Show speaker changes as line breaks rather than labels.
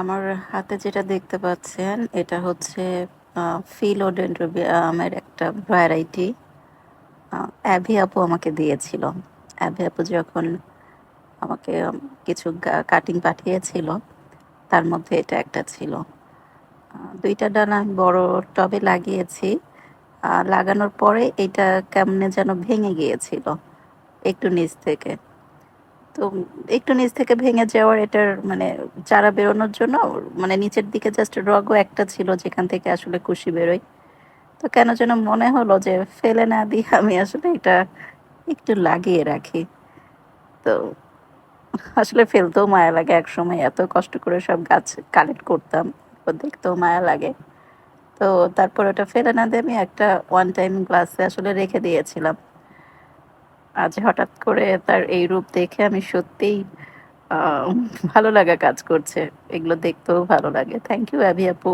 আমার হাতে যেটা দেখতে পাচ্ছেন, এটা হচ্ছে ফিলোডেন্ড্রোবিয়ামের একটা ভ্যারাইটি অ্যাভি আপু আমাকে দিয়েছিল। অ্যাভি আপু যখন আমাকে কিছু কাটিং পাঠিয়েছিল, তার মধ্যে এটা একটা ছিল। দুইটা ডানা আমি বড় টবে লাগিয়েছি লাগানোর পরে এটা কেমনে যেন ভেঙে গিয়েছিল, একটু নিচ থেকে। তো একটু নিচ থেকে ভেঙে যাওয়ার এটার মানে চারা বেরোনোর জন্য মানে নিচের দিকে জাস্ট রগও একটা ছিল যেখান থেকে আসলে কুশি বেরোয়। তো কেন যেন মনে হলো যে ফেলে না দিয়ে আমি আসলে এটা একটু লাগিয়ে রাখি। তো আসলে ফেলতেও মায়া লাগে এক সময় এত কষ্ট করে সব গাছ কালেক্ট করতাম দেখতেও মায়া লাগে। তো তারপর ওটা ফেলে না দিয়ে আমি একটা ওয়ান টাইম গ্লাসে আসলে রেখে দিয়েছিলাম। আজ হঠাৎ করে তার এই রূপ দেখে আমি সত্যিই ভালো লাগা কাজ করছে। এগুলো দেখতেও ভালো লাগে। থ্যাংক ইউ অ্যাভি আপু।